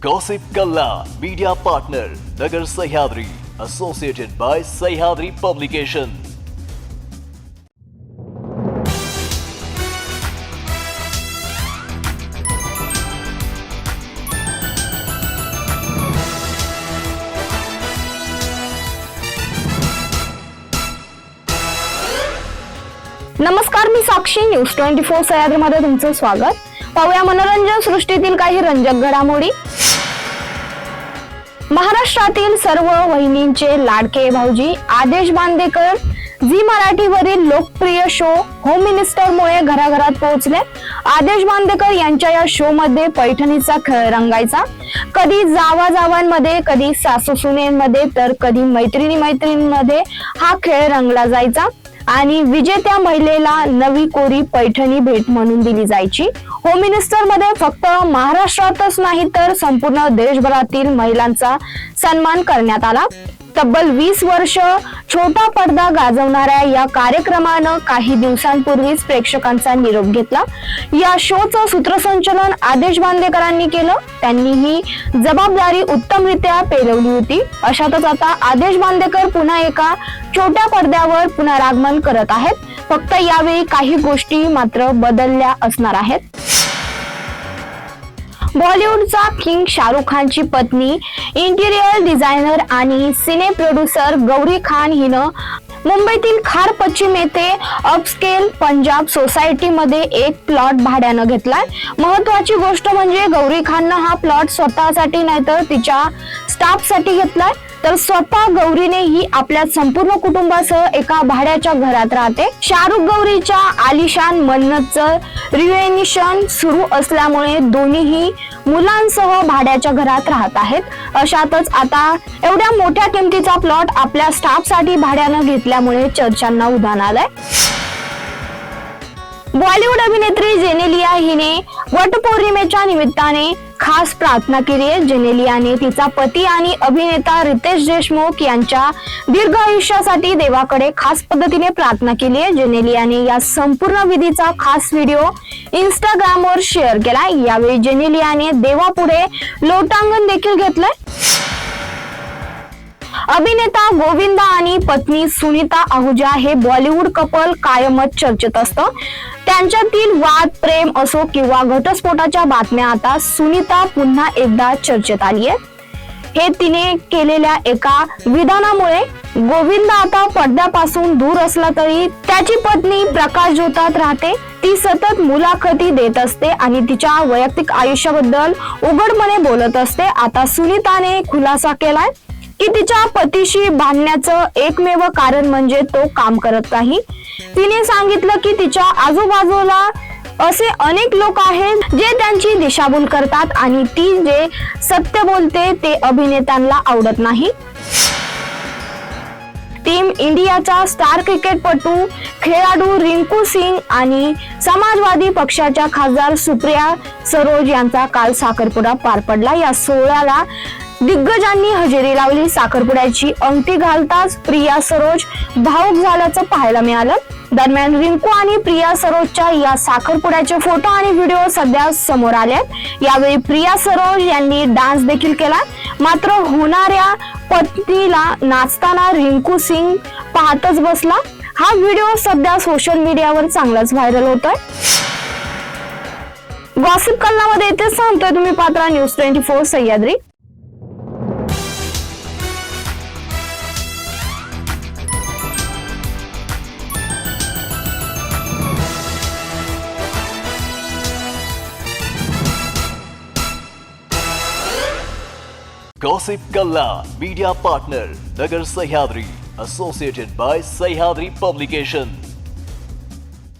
Gossip Kalla Media Partner Nagar Sahyadri Associated by Sahyadri Publication नमस्कार मी Sakshi news twenty four सह्याद्रीमध्ये तुमचं स्वागत पाहूया मनोरंजन सृष्टीतील काही रंजक घडामोडी महाराष्ट्रातील सर्व वहिनींचे लाडके भाऊजी आदेश बांदेकर झी मराठीवरील लोकप्रिय शो होम मिनिस्टरमुळे घराघरात पोहोचले. आदेश बांदेकर यांच्या या शो मध्ये पैठणीचा खेळ रंगायचा. कधी जावा जावांमध्ये कधी सासू सुनेमध्ये तर कधी मैत्रिणी मैत्रिणींमध्ये हा खेळ रंगला जायचा. आणि विजेत्या महिलेला नवी कोरी पैठणी भेट म्हणून दिली जायची. होम मिनिस्टरमध्ये फक्त महाराष्ट्रातच नाही तर संपूर्ण देशभरातील महिलांचा सन्मान करण्यात आला. तब्बल वीस वर्ष छोटा पडदा गाजवणाऱ्या या कार्यक्रमानं काही दिवसांपूर्वीच प्रेक्षकांचा निरोप घेतला. या शोचं सूत्रसंचलन आदेश बांदेकरांनी केलं. त्यांनी ही जबाबदारी उत्तमरित्या पेलवली होती. अशातच आता आदेश बांदेकर पुन्हा एका छोट्या पडद्यावर पुनरागमन करत आहेत. फक्त यावेळी काही गोष्टी मात्र बदलल्या असणार आहेत. बॉलिवूडचा किंग शाहरुख खानची पत्नी इंटिरियर डिझायनर आणि सिने प्रोड्युसर गौरी खान हिनं मुंबईतील खार पश्चिम येथे अपस्केल पंजाब सोसायटीमध्ये एक प्लॉट भाड्यानं घेतलाय. महत्वाची गोष्ट म्हणजे गौरी खाननं हा प्लॉट स्वतःसाठी नाही तर तिच्या स्टाफसाठी घेतलाय. तर स्वतः गौरीने ही आपल्या संपूर्ण कुटुंबासह एका भाड्याच्या घरात राहते. शाहरुख गौरीच्या आलिशान मन्नतचं रिव्हेनिशन सुरू असल्यामुळे दोन्हीही मुलांसह भाड्याच्या घरात राहत आहेत. अशातच आता एवढ्या मोठ्या किमतीचा प्लॉट आपल्या स्टाफसाठी भाड्यानं घेतल्यामुळे चर्चांना उधाण आलंय. बॉलिवूड अभिनेत्री जेनेलिया हिने वटपौर्णिमेच्या निमित्ताने खास प्रार्थना केली आहे. जेनेलियाने तिचा पती आणि अभिनेता रितेश देशमुख यांच्या दीर्घ आयुष्यासाठी देवाकडे खास पद्धतीने प्रार्थना केली आहे. जेनेलियाने या संपूर्ण विधीचा खास व्हिडिओ इंस्टाग्रामवर शेअर केला यावेळी जेनेलियाने देवापुढे लोटांगण देखील घेतलंय. अभिनेता गोविंदा आणि पत्नी सुनीता आहुजा हे बॉलिवूड कपल कायमच चर्चेत असतं. त्यांच्यातील वाद प्रेम असो किंवा घटस्फोटाच्या बातम्या आता सुनीता पुन्हा एकदा चर्चेत आली आहे हे तिने केलेल्या एका विधानामुळे गोविंदा आता पडद्यापासून दूर असला तरी त्याची पत्नी प्रकाश ज्योतात राहते. ती सतत मुलाखती देत असते आणि तिच्या वैयक्तिक आयुष्याबद्दल उघडपणे बोलत असते. आता सुनीताने खुलासा केलाय. की तिच्या पतीशी बांधण्याचं एकमेव कारण म्हणजे तो काम करत नाही. तिने सांगितलं की तिच्या आजूबाजूला असे अनेक लोक आहेत जे त्यांची दिशाभूल करतात आणि ती जे सत्य बोलते ते अभिनेत्यांना आवडत नाही. टीम इंडियाचा स्टार क्रिकेटपटू खेळाडू रिंकू सिंग आणि समाजवादी पक्षाच्या खासदार सुप्रिया सरोज यांचा काल साखरपुडा पार पडला. या सोहळ्याला दिग्गजांनी हजेरी लावली. साखरपुड्याची अंगठी घालताच प्रिया सरोज भाऊक झाल्याचं पाहायला मिळालं. दरम्यान रिंकू आणि प्रिया सरोजच्या या साखरपुड्याचे फोटो आणि व्हिडिओ सध्या समोर आले यावेळी प्रिया सरोज यांनी डान्स देखील केला. मात्र होणाऱ्या पत्नीला नाचताना रिंकू सिंग पाहतच बसला. हा व्हिडिओ सध्या सोशल मीडियावर चांगलाच व्हायरल होतोय. गॉसिप कल्लामध्ये येतेच सांगतोय तुम्ही Patra news twenty four Sahyadri. Gossip Kalla Media Partner Nagar Sahyadri Associated by Sahyadri Publication